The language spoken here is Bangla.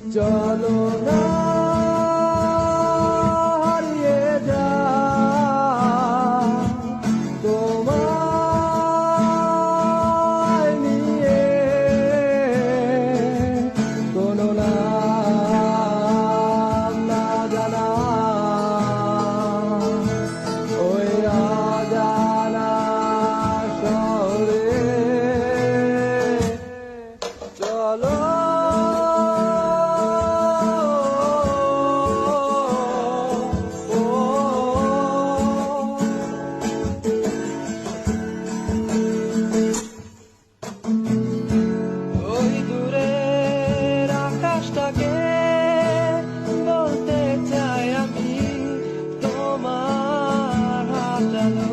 চলো না হারিয়ে যা। তোমার নিয়ে কোনো না জানা। ওই রাজানা শহরে চলো। love.